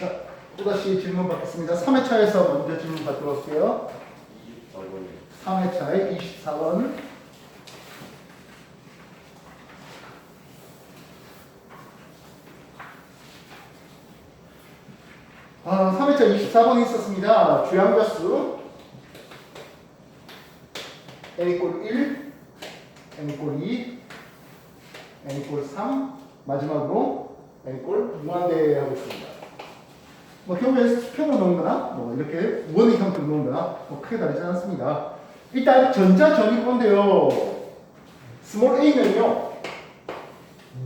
자, 또다시 질문 받겠습니다. 3회차에서 먼저 질문 받도록 할게요. 24번이요. 3회차에 24번. 아, 3회차 24번이 있었습니다. 주양자수 n 이꼴 1, n 이꼴 2, n 이꼴 3, 마지막으로 n 이꼴 무한대 하고 있습니다. 뭐 표에 수평을 놓은 거나 뭐 이렇게 원의 형태로 놓은 거나 뭐 크게 다르지 않습니다. 일단 전자 전위부인데요. 스몰 a는요.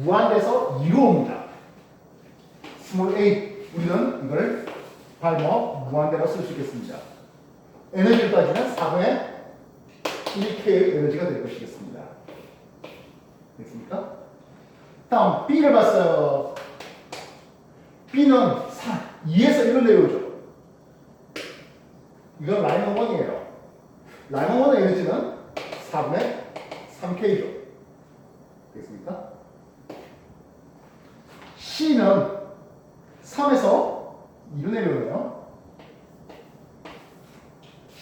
무한대에서 2로 옵니다. 스몰 a 우리는 이걸 발목 무한대로 쓸 수 있겠습니다. 에너지를 따지면 4분의 1K의 에너지가 될 것이겠습니다. 됐습니까? 다음 B를 봤어요. B는 4, 2에서 1로 내려오죠. 이건 라이너 1이에요. 라이너 1의 에너지는 4분의 3K죠. 되겠습니까? C는 3에서 2로 내려오네요.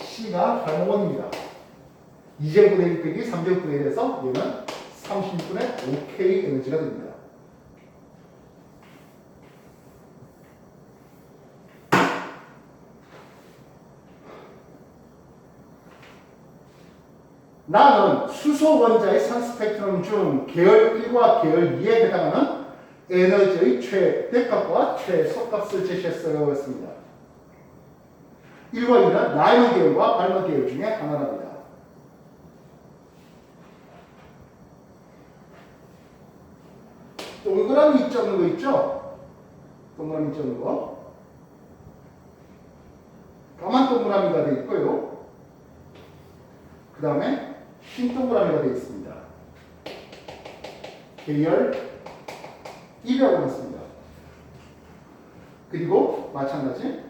C가 발목원입니다. 2제곱분의 1 빼기 3제곱분의 1에서 얘는 36분의 5K 에너지가 됩니다. 나는 수소 원자의 산 스펙트럼 중 계열 1과 계열 2에 해당하는 에너지의 최대값과 최소값을 제시했어요. 했습니다. 1과 2는 라이온 계열과 발마 계열 중에 하나랍니다. 동그라미 있지 않는 거 있죠? 동그라미 있지 않는 거. 까만 동그라미가 되어 있고요. 그 다음에 흰 동그라미가 되어 있습니다. 계열 1이라고 했습니다. 그리고 마찬가지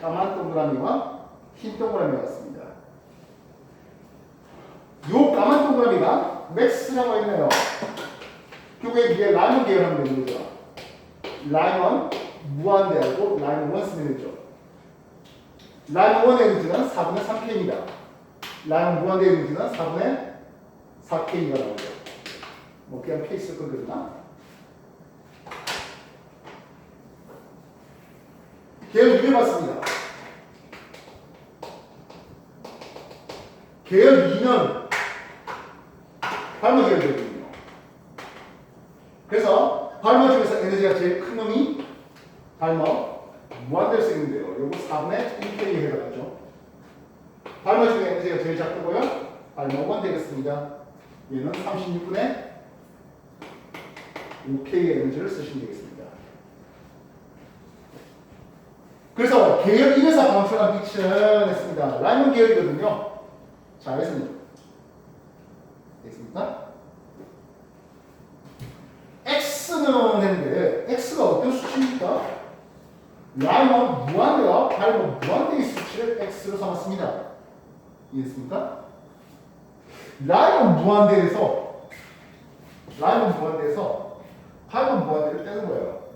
까만 동그라미와 흰 동그라미가 있습니다. 요 까만 동그라미가 맥스라고 했네요. 결국에 이게 라이먼 계열하면 되는 거죠. 라이먼 무한대하고 라이먼 원 쓰면 되죠. 라이먼 원의 에너지는 4분의 3K입니다. 라이먼 무한대의 에너지는 4분의 4K가 나오죠. 뭐 그냥 K 쓸 건 그러나 계열 2를 봤습니다. 계열 2는 발마 계열이거든요. 그래서 발마 중에서 에너지가 제일 큰 놈이 발마 무한대를 쓰는데요. 요거 4분의 1K에 해당하죠. 발마 중에 에너지가 제일 작고요. 발마 1 되겠습니다. 얘는 36분의 5K의 에너지를 쓰시면 되겠습니다. 그래서 계열 1에서 방출한 빛은 했습니다. 라이먼 계열이거든요. 자, 했습니다. 됐습니까? X는 했는데 X가 어떤 수치입니까? 라이먼 무한대와 발몬 무한대의 수치를 X로 삼았습니다. 이해했습니까? 라이먼 무한대에서 라이먼 무한대에서 발몬 무한대를 빼는 거예요.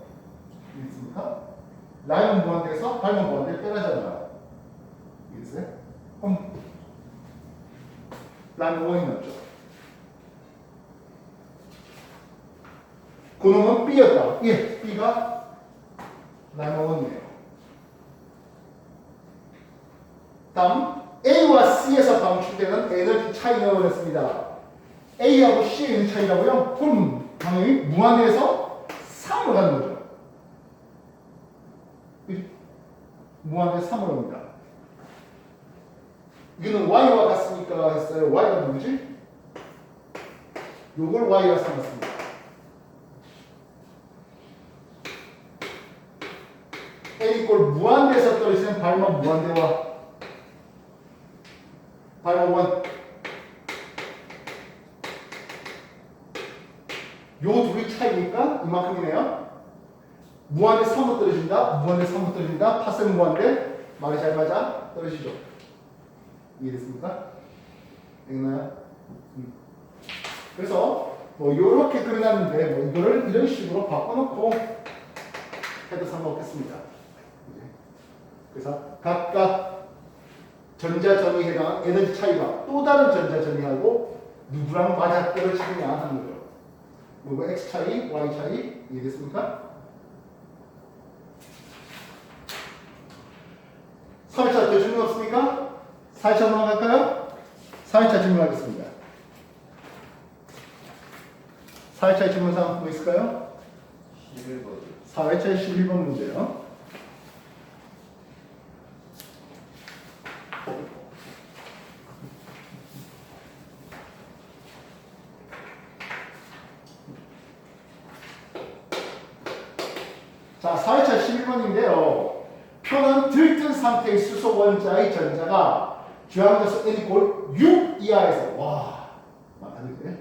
이해했습니까? 라이먼 무한대에서 발몬 무한대를 빼라잖아요. 이해했어요? 그럼 라이먼 원이 났죠. 그놈은 B였다. 예, B가 라이먼 원이에요. 다음 A와 C에서 방출되는 에너지 차이라고 했습니다. A하고 C의 에너지 차이라고요? 그럼 당연히 무한대에서 3으로 가는 거죠. 무한대 3으로 옵니다. 이거는 Y와 같으니까 했어요. Y가 누구지? 요걸 Y가 삼았습니다. A 이꼴 무한대에서 떨어지는 발만 무한대와 발만 원. 요 둘이 차이니까 이만큼이네요. 무한대 3로 떨어진다. 무한대 3로 떨어진다. 파생 무한대 말이 잘 맞아 떨어지죠. 이해됐습니까? 됐나요? 음. 그래서 뭐 요렇게 그려놨는데 뭐 이거를 이런 식으로 바꿔놓고 해도 상관없겠습니다. 네. 그래서 각각 전자점이 해당한 에너지 차이가 또 다른 전자점이하고 누구랑 맞아떨어지느냐 하는 거죠. 뭐가 x 차이, y 차이 이해됐습니까? 3회차 더 질문 없습니까? 4회차 넘어갈까요? 4회차 질문하겠습니다. 4회차 질문사항 뭐 있을까요? 11번 4회차 11번 문제요. 자, 4회차 11번인데요. 표는 들뜬 상태의 수소 원자의 전자가 주항에서 n 이꼴 6 이하에서 와, 많은데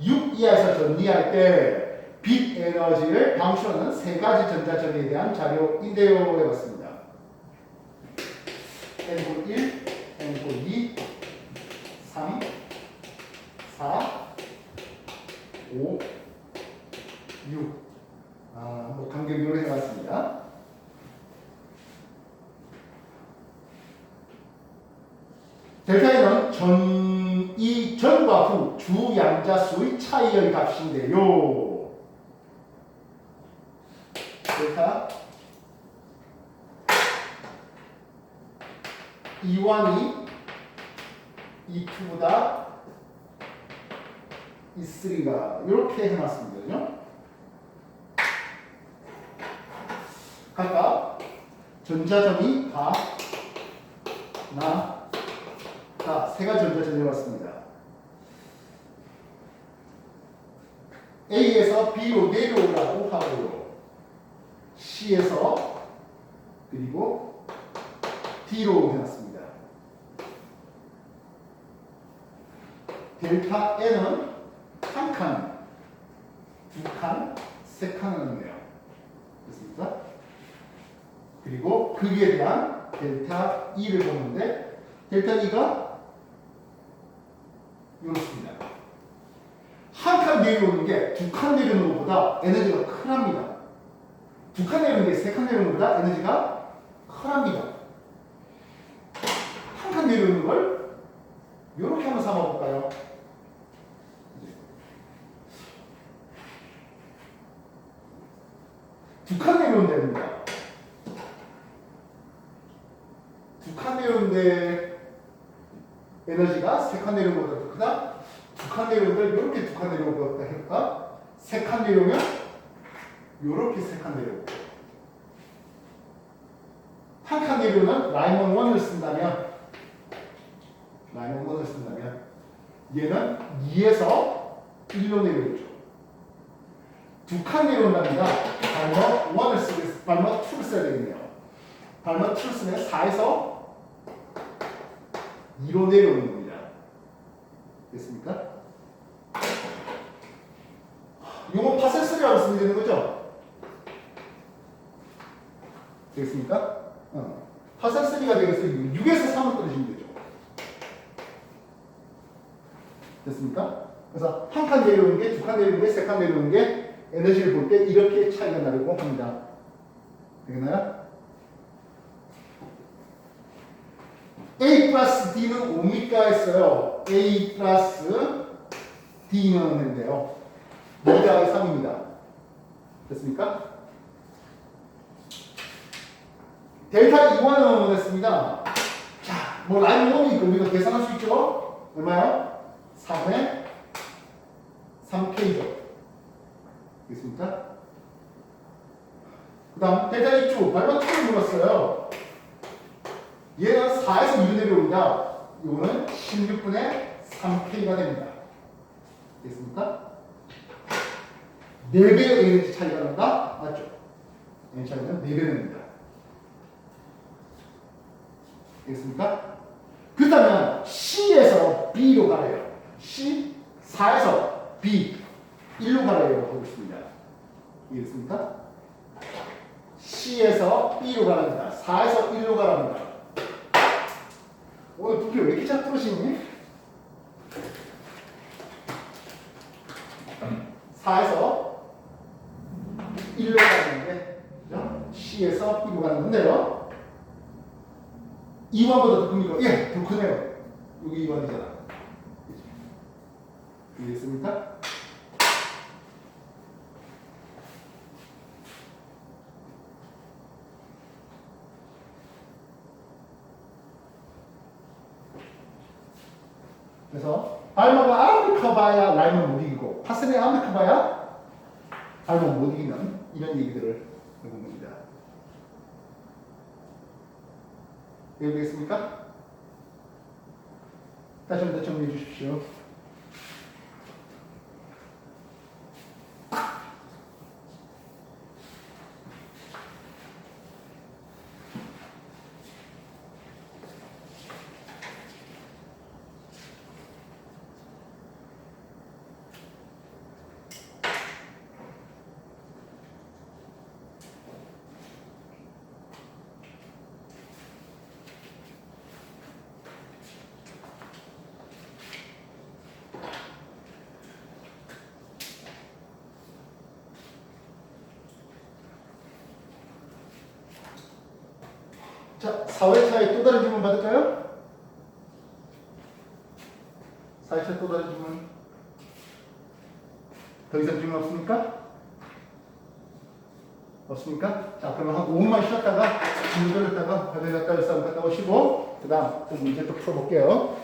6 이하에서 전리할 때 빛 에너지를 방출하는 세 가지 전자점에 대한 자료인데요. 해봤습니다. N꼴 1, N꼴 2, 3, 4, 5, 6. 아, 뭐 간격으로 해봤습니다. 델타에는 전, 이 전과 후 주 양자 수의 차이의 값인데요. 델타 E1이 E2보다 E3가 이렇게 해놨습니다. 각각 전자점이 다, 나, 다, 세 가지 전자점이 왔습니다. A에서 B로 내려오라고 하고요. C에서 그리고 D로 해놨습니다. 델타 N은 한 칸, 두 칸, 세 칸을 있네요. 됐습니까? 그리고 극에 대한 델타 E를 보는데 델타 E가 이렇습니다. 한 칸 내려오는 칸 내려오는 것보다 에너지가 크랍니다. 두칸 내려오는 게 세칸 내려오는 것보다 에너지가 크랍니다. 한 칸 내려오는 걸 이렇게 한번 삼아볼까요? 데입니다. 두칸 내려오는데 에너지가 세칸 내려오는 것보다 더 크다? 두칸 내려오는데 이렇게 두칸 내려오는 것보다 할까? 세 칸 내려오면 이렇게 세 칸 내려오고 한 칸 내려오면 라이먼 1을 쓴다면 라이먼 1을 쓴다면 얘는 2에서 1로 내려오죠. 두 칸 내려온답니다. 발머 1을 쓰겠, 발머 2를 써야 되겠네요. 발머 2를 쓰면 4에서 2로 내려오는 겁니다. 됐습니까? 이건 파세스리라고 쓰면 되는 거죠? 되겠습니까? 어. 파세스리가 되겠어요. 6에서 3을 떨어지면 되죠. 됐습니까? 그래서 한 칸 내려오는 게, 두 칸 내려오는 게, 세 칸 내려오는 게 에너지를 볼 때 이렇게 차이가 나려고 합니다. 되겠나요? A 플러스 D는 뭡니까 했어요. A 플러스 D는 했는데요. 2 더하기 3입니다. 됐습니까? 델타 2원은 했습니다. 자, 뭐 라인 1이 있고 우리가 계산할 수 있죠? 얼마요? 3에 3K죠. 됐습니까? 그 다음 델타 2주 발바 2를 물었어요. 얘는 4에서 2로 내려옵니다. 이거는 16분의 3K가 됩니다. 됐습니까? 4배의 에너지 차이가 난다? 맞죠? 에너지 차이는 4배 됩니다. 됐습니까? 그렇다면 C에서 B로 가래요. C 4에서 B 1로 가래요. 하고 있습니다. 이해됐습니까? C에서 B로 가랍니다. 4에서 1로 가랍니다. 오늘 두께 왜 이렇게 잘 뚫으시니? 4에서 1로 가는데 건데요. 2번보다 더 큽니까? 예, 더 크네요. 여기 2번이잖아. 이해했습니까? 그래서 알마가 아무리 커봐야 라임을 못 이기고 파스리 아무리 커봐야 알마 못 이기는 이런 얘기들을 해본 겁니다. 이해 되겠습니까? 다시 한번더 정리해 주십시오. 자, 4회차에 또 다른 질문 받을까요? 4회차 또 다른 질문. 더 이상 질문 없습니까? 없습니까? 자, 그러면 한 5분만 쉬었다가, 질문 돌렸다가, 바닥에 올 사람 갔다 오시고, 그 다음 또 문제 또 풀어볼게요.